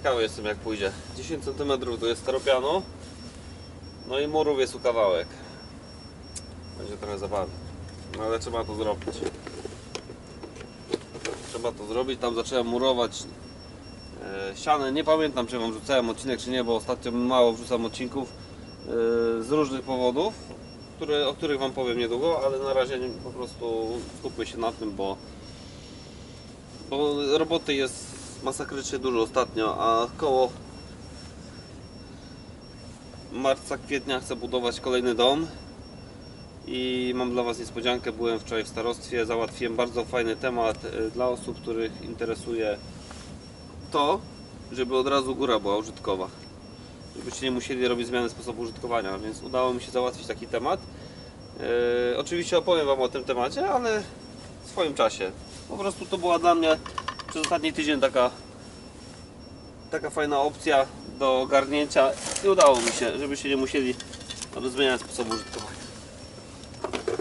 Ciekawy jestem jak pójdzie. 10 cm to jest staropianu. No i murów jest u kawałek. Będzie trochę zabawy. No ale trzeba to zrobić. Trzeba to zrobić. Tam zacząłem murować e, ścianę. Nie pamiętam czy wam wrzucałem odcinek czy nie, bo ostatnio mało wrzucam odcinków e, z różnych powodów, które, o których wam powiem niedługo, ale na razie po prostu skupmy się na tym, bo bo roboty jest masakrycznie dużo ostatnio, a koło marca, kwietnia chcę budować kolejny dom i mam dla Was niespodziankę. Byłem wczoraj w starostwie, załatwiłem bardzo fajny temat y, dla osób, których interesuje to, żeby od razu góra była użytkowa. Żebyście nie musieli robić zmiany sposobu użytkowania, więc udało mi się załatwić taki temat. Yy, oczywiście opowiem Wam o tym temacie, ale w swoim czasie. Po prostu to była dla mnie przez ostatni tydzień taka taka fajna opcja do ogarnięcia i udało mi się, żebyście nie musieli zmieniać sposobu użytkowania.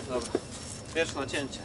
Dobra, pierwsze nacięcie.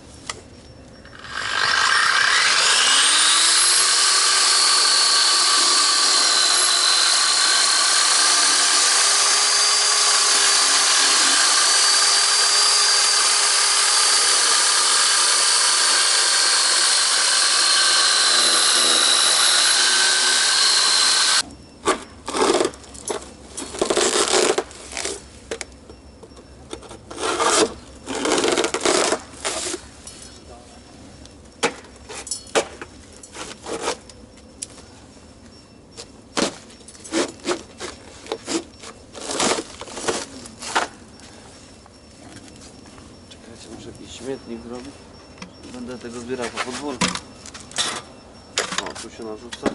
Czekajcie, muszę jakiś śmietnik zrobić. Będę tego zbierał po podwórku. O, tu się narzuca.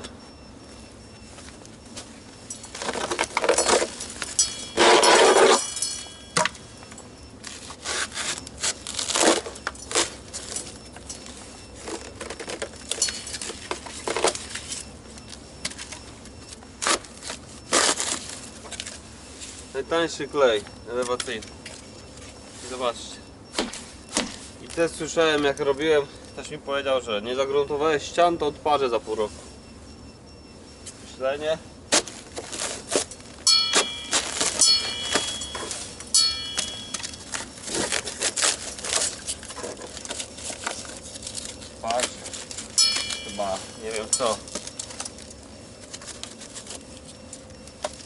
Najtańszy klej elewacyjny. Zobaczcie. Też słyszałem jak robiłem, ktoś mi powiedział, że nie zagruntowałeś ścian, to odparzę za pół roku. Myślenie. Patrz. Chyba nie wiem co.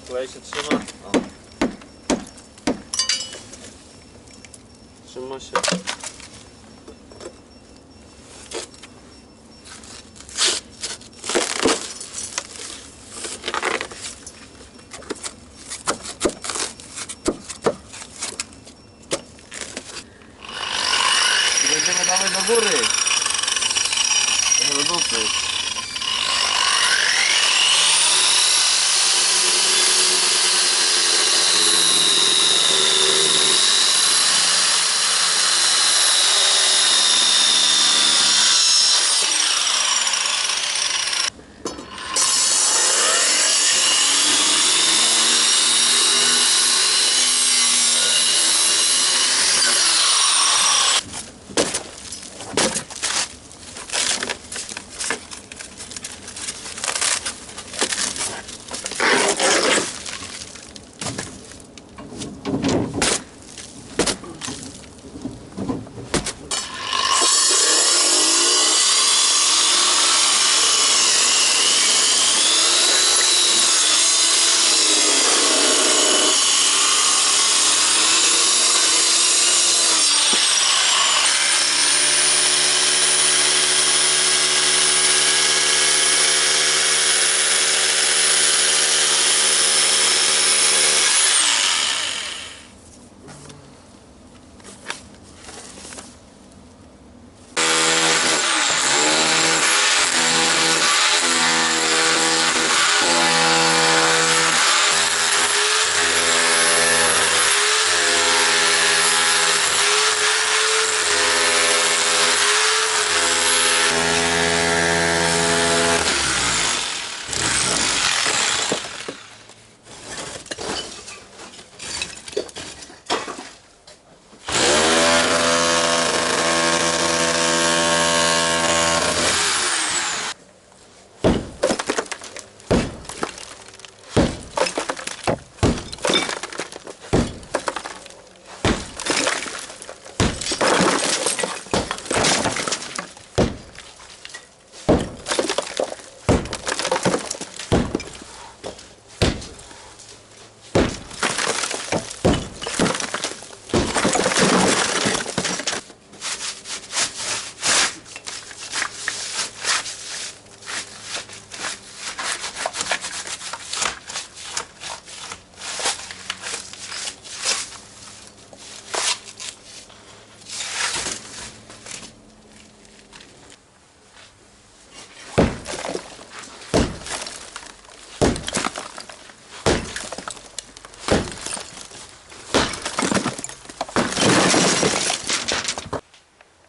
Klej się trzyma. O. Trzyma się. I będziemy dawać do góry.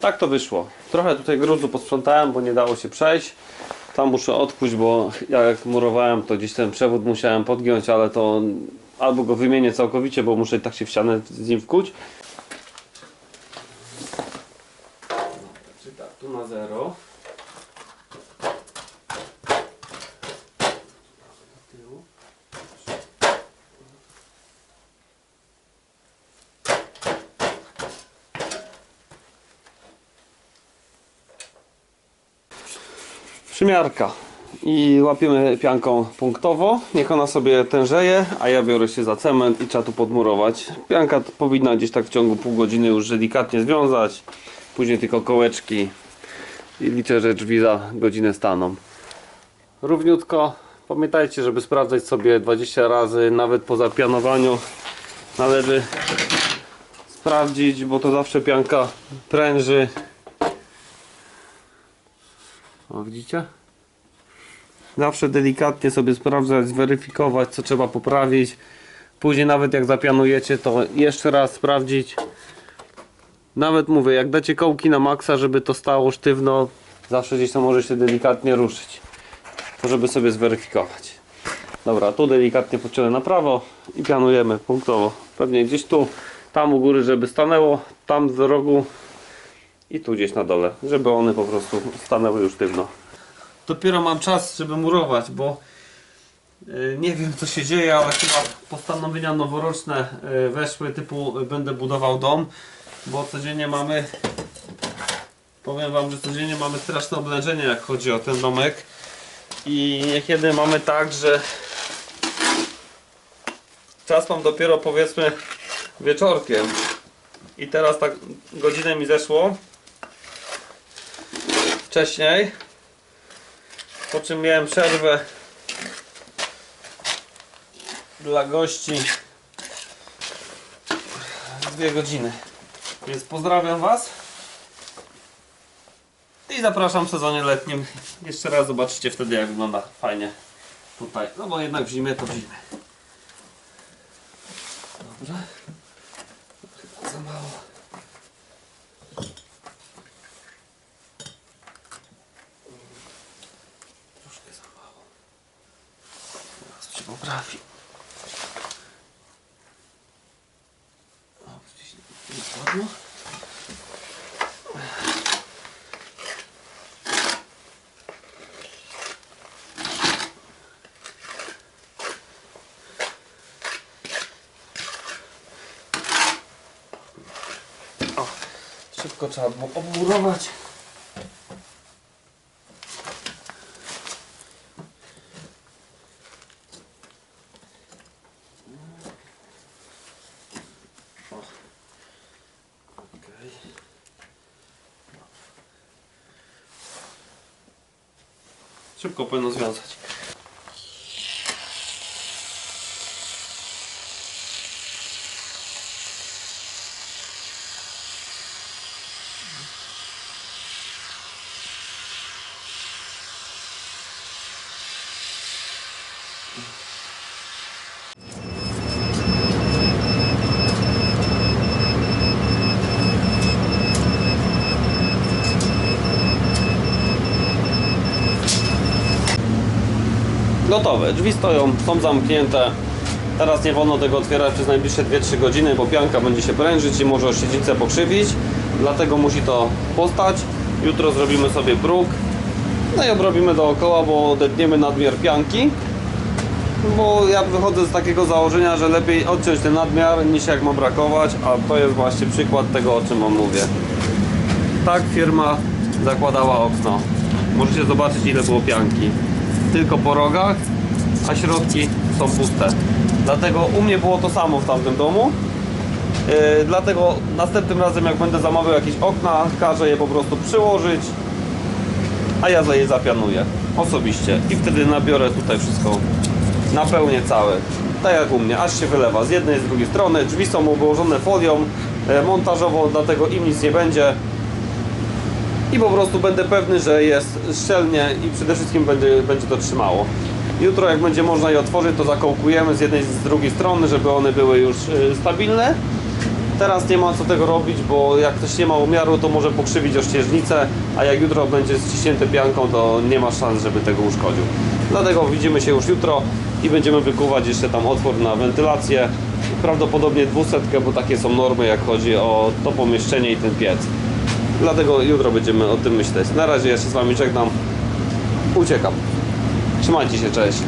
Tak to wyszło. Trochę tutaj gruzu posprzątałem, bo nie dało się przejść. Tam muszę odkuć, bo ja jak murowałem, to gdzieś ten przewód musiałem podgiąć, ale to albo go wymienię całkowicie, bo muszę i tak się w ścianę z nim wkuć. Czyli tak, tu na zero. Do tyłu. Przymiarka. I łapiemy pianką punktowo. Niech ona sobie tężeje, a ja biorę się za cement i trzeba tu podmurować. Pianka powinna gdzieś tak w ciągu pół godziny już delikatnie związać. Później tylko kołeczki. I liczę, że drzwi za godzinę staną. Równiutko. Pamiętajcie, żeby sprawdzać sobie 20 razy, nawet po zapianowaniu. Należy sprawdzić, bo to zawsze pianka pręży. O, widzicie? Zawsze delikatnie sobie sprawdzać, zweryfikować, co trzeba poprawić. Później nawet jak zapianujecie, to jeszcze raz sprawdzić. Nawet mówię, jak dacie kołki na maksa, żeby to stało sztywno, zawsze gdzieś to może się delikatnie ruszyć. To żeby sobie zweryfikować. Dobra, tu delikatnie pociągnę na prawo i pianujemy punktowo. Pewnie gdzieś tu, tam u góry, żeby stanęło, tam z rogu i tu gdzieś na dole, żeby one po prostu stanęły już sztywno. Dopiero mam czas, żeby murować, bo y, nie wiem co się dzieje, ale chyba postanowienia noworoczne y, weszły typu y, będę budował dom, bo codziennie mamy powiem wam, że codziennie mamy straszne oblężenie jak chodzi o ten domek. I niekiedy mamy tak, że czas mam dopiero powiedzmy wieczorkiem. I teraz tak godzinę mi zeszło wcześniej po czym miałem przerwę dla gości. Dwie godziny. Więc pozdrawiam was i zapraszam w sezonie letnim. Jeszcze raz zobaczycie wtedy jak wygląda fajnie tutaj. No bo jednak w zimie to w zimie. Dobrze chyba za mało Troszkę za mało. Teraz się poprawi. O, gdzieś nie spadło. O, szybko trzeba było obmurować. Szybko powinno związać. Gotowe, drzwi stoją, są zamknięte. Teraz nie wolno tego otwierać przez najbliższe 2-3 godziny, bo pianka będzie się prężyć i może siedzicę pokrzywić. Dlatego musi to postać. Jutro zrobimy sobie próg. No i obrobimy dookoła, bo odetniemy nadmiar pianki. Bo ja wychodzę z takiego założenia, że lepiej odciąć ten nadmiar niż jak ma brakować, a to jest właśnie przykład tego, o czym wam mówię. Tak firma zakładała okno. Możecie zobaczyć ile było pianki. Tylko po rogach, a środki są puste. Dlatego u mnie było to samo w tamtym domu. Yy, dlatego następnym razem jak będę zamawiał jakieś okna, każę je po prostu przyłożyć, a ja za je zapianuję osobiście. I wtedy nabiorę tutaj wszystko, napełnię całe. Tak jak u mnie, aż się wylewa z jednej, z drugiej strony. Drzwi są obłożone folią e, montażową, dlatego im nic nie będzie i po prostu będę pewny, że jest szczelnie i przede wszystkim będzie, będzie to trzymało. Jutro jak będzie można je otworzyć, to zakołkujemy z jednej z drugiej strony, żeby one były już y, stabilne. Teraz nie ma co tego robić, bo jak ktoś nie ma umiaru, to może pokrzywić ościeżnicę, a jak jutro będzie ściśnięty pianką, to nie ma szans, żeby tego uszkodził. Dlatego widzimy się już jutro i będziemy wykuwać jeszcze tam otwór na wentylację. Prawdopodobnie dwusetkę, bo takie są normy, jak chodzi o to pomieszczenie i ten piec. Dlatego jutro będziemy o tym myśleć. Na razie ja się z Wami żegnam. Uciekam. Trzymajcie się, cześć.